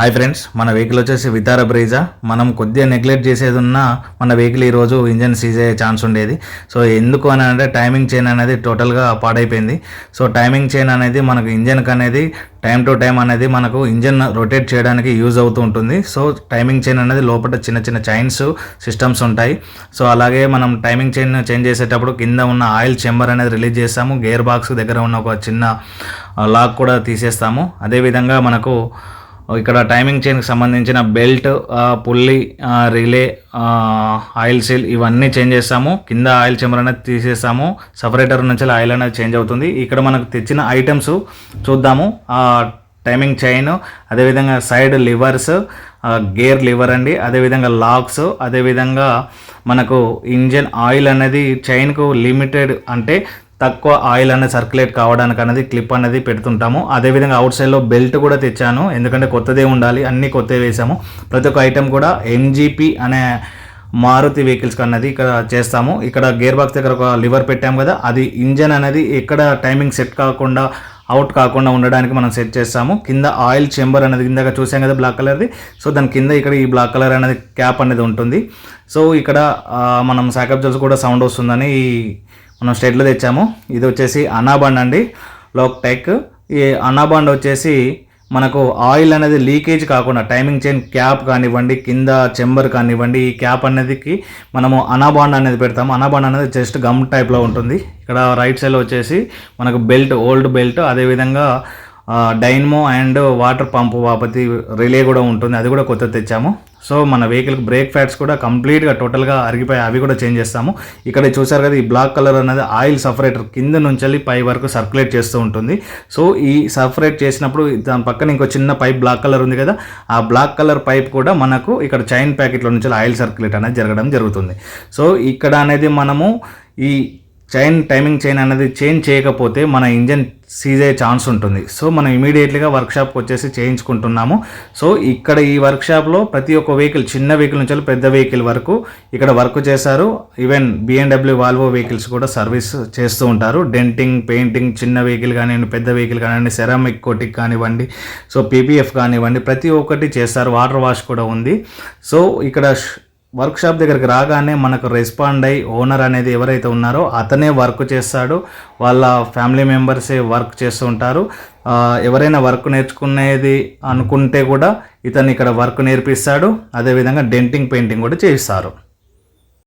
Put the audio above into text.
Hi friends మన vehicle వచ్చేసి వితార బ్రీజా మనం కొద్దిగా నెగ్లెక్ట్ చేసేది ఉన్న మన వెహికల్ ఈరోజు ఇంజన్ సీజ్ అయ్యే ఛాన్స్ ఉండేది. సో ఎందుకు అని అంటే టైమింగ్ చైన్ అనేది టోటల్గా పాడైపోయింది. సో టైమింగ్ చైన్ అనేది మనకు ఇంజన్కి అనేది టైం టు టైం అనేది మనకు ఇంజన్ రొటేట్ చేయడానికి యూజ్ అవుతూ ఉంటుంది. సో టైమింగ్ చైన్ అనేది లోపల చిన్న చిన్న చైన్స్ సిస్టమ్స్ ఉంటాయి. సో అలాగే మనం టైమింగ్ చైన్ చేంజ్ చేసేటప్పుడు కింద ఉన్న ఆయిల్ చెంబర్ అనేది రిలీజ్ చేస్తాము. గేర్ బాక్స్ దగ్గర ఉన్న ఒక చిన్న లాక్ కూడా తీసేస్తాము. అదేవిధంగా మనకు ఇక్కడ టైమింగ్ చైన్కి సంబంధించిన belt pulley relay oil seal ఇవన్నీ చేంజ్ చేస్తాము. కింద ఆయిల్ చెంబర్ అనేది తీసేస్తాము. సపరేటర్ నుంచి ఆయిల్ అనేది చేంజ్ అవుతుంది. ఇక్కడ మనకు తెచ్చిన ఐటమ్స్ చూద్దాము. టైమింగ్ చైన్ అదేవిధంగా సైడ్ లివర్స్ గేర్ లివర్ అండి. అదేవిధంగా లాక్స్ అదేవిధంగా మనకు ఇంజన్ ఆయిల్ అనేది చైన్కు లిమిటెడ్ అంటే తక్కువ ఆయిల్ అనేది సర్క్యులేట్ కావడానికి అనేది క్లిప్ అనేది పెడుతుంటాము. అదేవిధంగా అవుట్ సైడ్లో బెల్ట్ కూడా తెచ్చాను. ఎందుకంటే కొత్తదే ఉండాలి. అన్నీ కొత్తవి వేసాము. ప్రతి ఒక్క ఐటెం కూడా ఎంజీపీ అనే మారుతి వెహికల్స్ అన్నది ఇక్కడ చేస్తాము. ఇక్కడ గేర్ బాక్స్ దగ్గర ఒక లివర్ పెట్టాము కదా అది ఇంజన్ అనేది ఎక్కడ టైమింగ్ సెట్ కాకుండా అవుట్ కాకుండా ఉండడానికి మనం సెట్ చేస్తాము. కింద ఆయిల్ చెంబర్ అనేది కిందగా చూసాం కదా బ్లాక్ కలర్ది. సో దాని కింద ఇక్కడ ఈ బ్లాక్ కలర్ అనేది క్యాప్ అనేది ఉంటుంది. సో ఇక్కడ మనం సాకప్ జల్స్ కూడా సౌండ్ వస్తుందని ఈ మనం స్టేట్లో తెచ్చాము. ఇది వచ్చేసి అనాబాండ్ అండి. లోక్ టెక్ ఈ అనాబాండ్ వచ్చేసి మనకు ఆయిల్ అనేది లీకేజ్ కాకుండా టైమింగ్ చైన్ క్యాప్ కానివ్వండి కింద చెంబర్ కానివ్వండి ఈ క్యాప్ అనేదికి మనము అనాబాండ్ అనేది పెడతాము. అనాబాండ్ అనేది జస్ట్ గమ్ టైప్లో ఉంటుంది. ఇక్కడ రైట్ సైడ్లో వచ్చేసి మనకు బెల్ట్ ఓల్డ్ బెల్ట్ అదేవిధంగా డైనమో అండ్ వాటర్ పంప్ వాపతి రిలే కూడా ఉంటుంది. అది కూడా కొత్త తెచ్చాము. సో మన వెహికల్కి బ్రేక్ ఫ్యాట్స్ కూడా కంప్లీట్గా టోటల్గా అరిగిపోయి అవి కూడా చేంజ్ చేస్తాము. ఇక్కడ చూసారు కదా ఈ బ్లాక్ కలర్ అనేది ఆయిల్ సపరేటర్ కింద నుంచి వెళ్ళి పై వరకు సర్క్యులేట్ చేస్తూ ఉంటుంది. సో ఈ సపరేట్ చేసినప్పుడు దాని పక్కన ఇంకో చిన్న పైప్ బ్లాక్ కలర్ ఉంది కదా ఆ బ్లాక్ కలర్ పైప్ కూడా మనకు ఇక్కడ చైన్ ప్యాకెట్లో నుంచి ఆయిల్ సర్క్యులేట్ అనేది జరగడం జరుగుతుంది. సో ఇక్కడ అనేది మనము ఈ చైన్ టైమింగ్ చైన్ అనేది చేంజ్ చేయకపోతే మన ఇంజన్ సీజ్ అయ్యే ఛాన్స్ ఉంటుంది. సో మనం ఇమీడియట్లీగా వర్క్షాప్కి వచ్చేసి చేయించుకుంటున్నాము. సో ఇక్కడ ఈ వర్క్షాప్లో ప్రతి ఒక్క వెహికల్ చిన్న వెహికల్ నుంచి పెద్ద వెహికల్ వరకు ఇక్కడ వర్క్ చేశారు. ఈవెన్ బిఎన్డబ్ల్యూ వాల్వో వెహికల్స్ కూడా సర్వీస్ చేస్తూ ఉంటారు. డెంటింగ్ పెయింటింగ్ చిన్న వెహికల్ కానివ్వండి పెద్ద వెహికల్ కానివ్వండి సెరామిక్ కోటిక్ కానివ్వండి సో పీపీఎఫ్ కానివ్వండి ప్రతి ఒక్కటి చేస్తారు. వాటర్ వాష్ కూడా ఉంది. సో ఇక్కడ వర్క్ షాప్ దగ్గరికి రాగానే మనకు రెస్పాండ్ అయ్యి ఓనర్ అనేది ఎవరైతే ఉన్నారో అతనే వర్క్ చేస్తాడు. వాళ్ళ ఫ్యామిలీ మెంబర్సే వర్క్ చేస్తూ ఉంటారు. ఎవరైనా వర్క్ నేర్చుకునేది అనుకుంటే కూడా ఇతను ఇక్కడ వర్క్ నేర్పిస్తాడు. అదేవిధంగా డెంటింగ్ పెయింటింగ్ కూడా చేయిస్తారు.